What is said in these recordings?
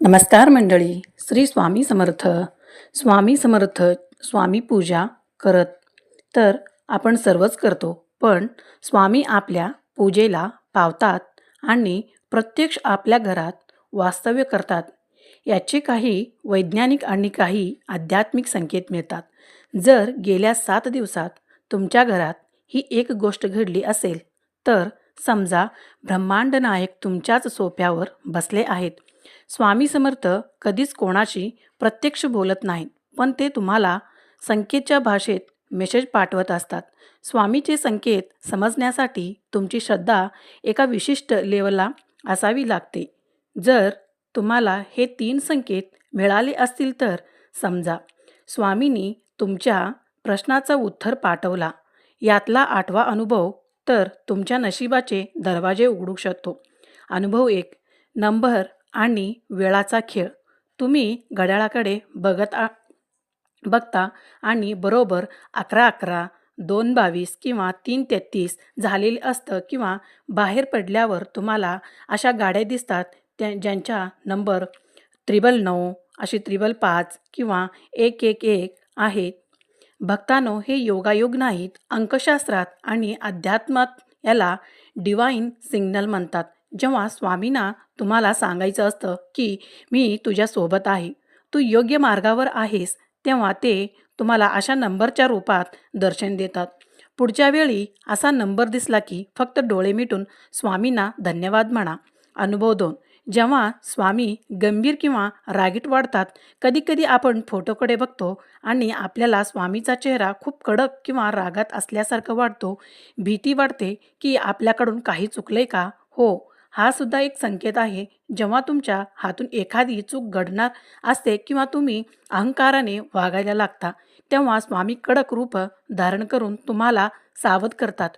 नमस्कार मंडळी श्री स्वामी समर्थ. स्वामी समर्थ स्वामी पूजा करत. तर आपण सर्वच करतो पण स्वामी आपल्या पूजेला पावतात आणि प्रत्यक्ष आपल्या घरात वास्तव्य करतात. याचे काही वैज्ञानिक आणि काही आध्यात्मिक संकेत मिळतात. जर गेल्या सात दिवसात तुमच्या घरात ही एक गोष्ट घडली असेल तर समजा ब्रह्मांड नायक तुमच्याच सोप्यावर बसले आहेत. स्वामी समर्थ कधीच कोणाशी प्रत्यक्ष बोलत नाहीत पण ते तुम्हाला संकेतच्या भाषेत मेसेज पाठवत असतात. स्वामीचे संकेत समजण्यासाठी तुमची श्रद्धा एका विशिष्ट लेवलला असावी लागते. जर तुम्हाला हे तीन संकेत मिळाले असतील तर समजा स्वामींनी तुमच्या प्रश्नाचा उत्तर पाठवला यातला आठवा अनुभव तर तुमच्या नशिबाचे दरवाजे उघडू शकतो. अनुभव एक. नंबर आणि वेळाचा खेळ. तुम्ही घड्याळाकडे बघत आ बघता आणि बरोबर अकरा अकरा दोन बावीस किंवा तीन तेहतीस झालेले असतं किंवा बाहेर पडल्यावर तुम्हाला अशा गाड्या दिसतात त्या ज्यांच्या नंबर त्रिबल नऊ अशी त्रिबल पाच किंवा एक एक एक आहेत. भक्तानो हे योगायोग नाहीत. अंकशास्त्रात आणि अध्यात्मात याला डिवाईन सिग्नल म्हणतात. जेव्हा स्वामींना तुम्हाला सांगायचं असतं की मी तुझ्यासोबत आहे तू योग्य मार्गावर आहेस तेव्हा ते तुम्हाला अशा नंबरच्या रूपात दर्शन देतात. पुढच्या वेळी असा नंबर दिसला की फक्त डोळे मिटून स्वामींना धन्यवाद म्हणा. अनुभव दोन जेव्हा स्वामी गंभीर किंवा रागीट वाढतात कधीकधी आपण फोटोकडे बघतो आणि आपल्याला स्वामीचा चेहरा खूप कडक किंवा रागात असल्यासारखं वाटतो. भीती वाटते की आपल्याकडून काही चुकलंय का? हो हा सुद्धा एक संकेत आहे. जेव्हा तुमच्या हातून एखादी चूक घडणार असते किंवा तुम्ही अहंकाराने वागायला लागता तेव्हा स्वामी कडक रूप धारण करून तुम्हाला सावध करतात.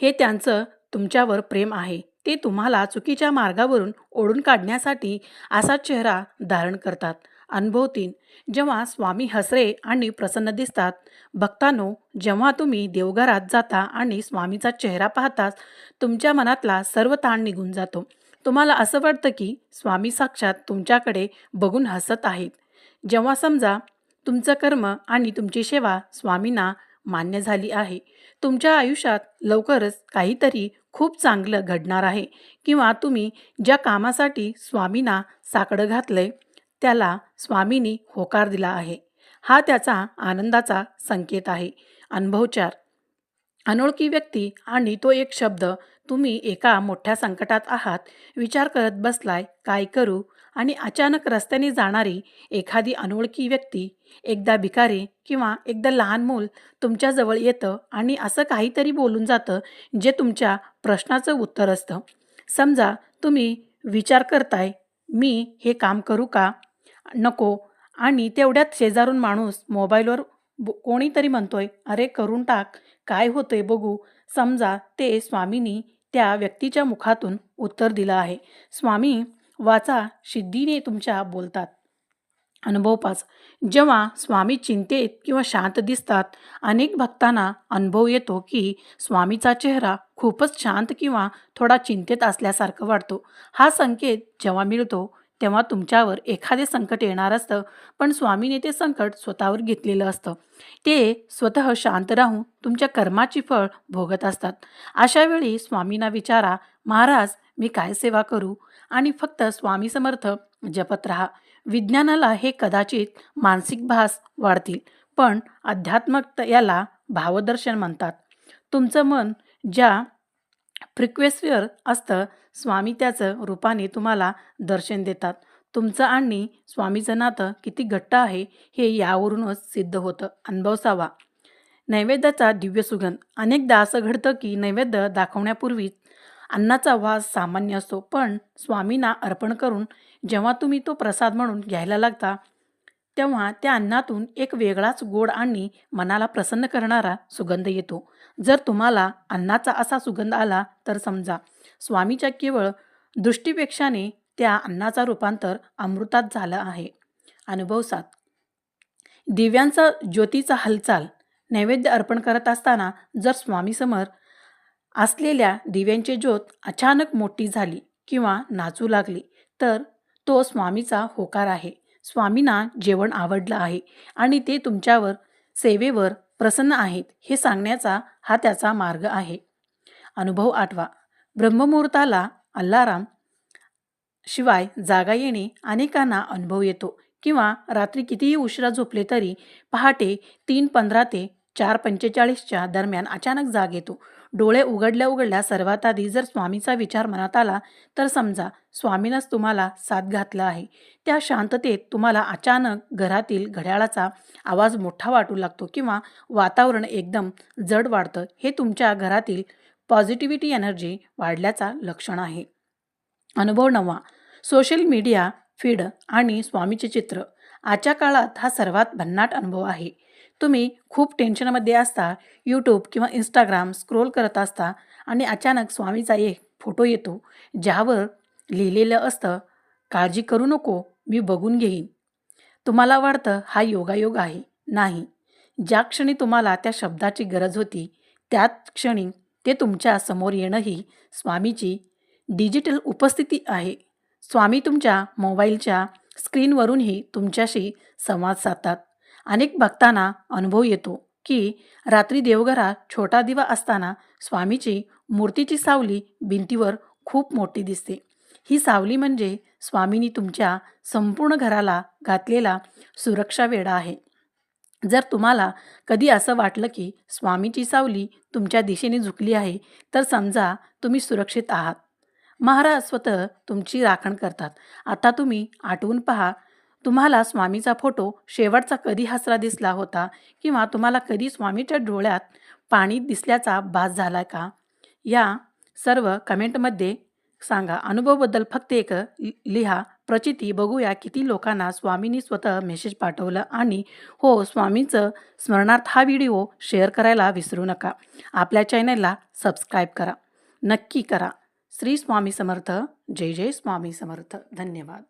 हे त्यांचं तुमच्यावर प्रेम आहे. ते तुम्हाला चुकीच्या मार्गावरून ओढून काढण्यासाठी असा चेहरा धारण करतात. अनुभवतील जेव्हा स्वामी हसरे आणि प्रसन्न दिसतात भक्तांनो जेव्हा तुम्ही देवघरात जाता आणि स्वामीचा चेहरा पाहताच तुमच्या मनातला सर्व ताण निघून जातो. तुम्हाला असं वाटतं की स्वामी साक्षात तुमच्याकडे बघून हसत आहेत. जेव्हा समजा तुमचं कर्म आणि तुमची सेवा स्वामींना मान्य झाली आहे तुमच्या आयुष्यात लवकरच काहीतरी खूप चांगलं घडणार आहे किंवा तुम्ही ज्या कामासाठी स्वामींना साकडं घातलंय त्याला स्वामींनी होकार दिला आहे. हा त्याचा आनंदाचा संकेत आहे. अनुभवचार अनोळखी व्यक्ती आणि तो एक शब्द तुम्ही एका मोठ्या संकटात आहात विचार करत बसलाय काय करू? आणि अचानक रस्त्याने जाणारी एखादी अनोळखी व्यक्ती एकदा भिकारी किंवा एकदा लहान मूल तुमच्याजवळ येतं आणि असं काहीतरी बोलून जातं जे तुमच्या प्रश्नाचं उत्तर असतं. समजा तुम्ही विचार करताय मी हे काम करू का? नको. आणि तेवढ्यात शेजारून माणूस मोबाईलवर बो कोणीतरी म्हणतोय अरे करून टाक. काय होतंय बघू. समजा ते स्वामींनी त्या व्यक्तीच्या मुखातून उत्तर दिलं आहे. स्वामी वाचा. सिद्धीने तुमच्या बोलतात. अनुभव पाच. जेव्हा स्वामी चिंतेत किंवा शांत दिसतात अनेक भक्तांना अनुभव येतो की स्वामीचा चेहरा खूपच शांत किंवा थोडा चिंतेत असल्यासारखं वाटतो. हा संकेत जेव्हा मिळतो तेव्हा तुमच्यावर एखादे संकट येणार असतं पण स्वामीने ते संकट स्वतःवर घेतलेलं असतं. ते स्वतः शांत राहून तुमच्या कर्माची फळ भोगत असतात. अशा वेळी स्वामींना विचारा महाराज मी काय सेवा करू? आणि फक्त स्वामी समर्थ जपत राहा. विज्ञानाला हे कदाचित मानसिक भास वाढतील पण अध्यात्मक याला भावदर्शन म्हणतात. तुमचं मन ज्या फ्रिक्वेन्सीवर असतं स्वामी त्याचं रूपाने तुम्हाला दर्शन देतात. तुमचं आणि स्वामीचं नातं किती घट्ट आहे हे यावरूनच सिद्ध होतं. अनुभवसावा नैवेद्याचा दिव्य सुगंध. अनेकदा असं घडतं की नैवेद्य दाखवण्यापूर्वीच अन्नाचा वास सामान्य असतो पण स्वामींना अर्पण करून जेव्हा तुम्ही तो प्रसाद म्हणून घ्यायला लागता तेव्हा त्या अन्नातून एक वेगळाच गोड आणि मनाला प्रसन्न करणारा सुगंध येतो. जर तुम्हाला अन्नाचा असा सुगंध आला तर समजा स्वामीच्या केवळ दृष्टीपेक्षाने त्या अन्नाचा रूपांतर अमृतात झालं आहे. अनुभव सात. दिव्यांचा ज्योतीचा हालचाल नैवेद्य अर्पण करत असताना जर स्वामीसमोर असलेल्या दिव्यांची ज्योत अचानक मोठी झाली किंवा नाचू लागली तर तो स्वामीचा होकार आहे. स्वामींना जेवण आवडलं आहे आणि ते तुमच्यावर सेवेवर प्रसन्न आहेत हे सांगण्याचा हा त्याचा मार्ग आहे. अनुभव आठवा. ब्रह्ममुहूर्ताला अल्लाराम शिवाय जागा येणे अनेकांना अनुभव येतो किंवा रात्री कितीही उशिरा झोपले तरी पहाटे तीन पंधरा ते चार पंचेचाळीसच्या दरम्यान अचानक जाग येतो. डोळे उघडल्या उघडल्या सर्वात आधी जर स्वामीचा विचार मनात आला तर समजा स्वामीनंच तुम्हाला साथ घातला आहे. त्या शांततेत तुम्हाला अचानक घरातील घड्याळाचा आवाज मोठा वाटू लागतो किंवा वातावरण एकदम जड वाढतं. हे तुमच्या घरातील पॉझिटिव्हिटी एनर्जी वाढल्याचा लक्षण आहे. अनुभव नववा. सोशल मीडिया फीड आणि स्वामीचे चित्र. आजच्या काळात हा सर्वात भन्नाट अनुभव आहे. तुम्ही खूप टेन्शनमध्ये असता यूट्यूब किंवा इंस्टाग्राम स्क्रोल करत असता आणि अचानक स्वामीचा एक फोटो येतो ज्यावर लिहिलेलं असतं काळजी करू नको मी बघून घेईन. तुम्हाला वाटतं हा योगायोग आहे? नाही. ज्या क्षणी तुम्हाला त्या शब्दाची गरज होती त्याच क्षणी ते तुमच्यासमोर येणंही स्वामीची डिजिटल उपस्थिती आहे. स्वामी तुमच्या मोबाईलच्या स्क्रीनवरूनही तुमच्याशी संवाद साधतात. अनेक भक्तांना अनुभव येतो की रात्री देवघरात छोटा दिवा असताना स्वामीची मूर्तीची सावली भिंतीवर खूप मोठी दिसते. ही सावली म्हणजे स्वामींनी तुमच्या संपूर्ण घराला घातलेला सुरक्षा वेढा आहे. जर तुम्हाला कधी असं वाटलं की स्वामीची सावली तुमच्या दिशेने झुकली आहे तर समजा तुम्ही सुरक्षित आहात. महाराज स्वतः तुमची राखण करतात. आता तुम्ही आठवून पहा तुम्हाला स्वामीचा फोटो शेवटचा कधी हसरा दिसला होता किंवा तुम्हाला कधी स्वामीच्या डोळ्यात पाणी दिसल्याचा भास झाला का? या सर्व कमेंटमध्ये सांगा. अनुभवबद्दल फक्त एक लि- लिहा. प्रचिती बघूया किती लोकांना स्वामींनी स्वतः मेसेज पाठवलं आणि हो स्वामींचं स्मरणार्थ हा व्हिडिओ शेअर करायला विसरू नका. आपल्या चॅनलला सबस्क्राईब करा. नक्की करा. श्री स्वामी समर्थ. जय जय स्वामी समर्थ. धन्यवाद.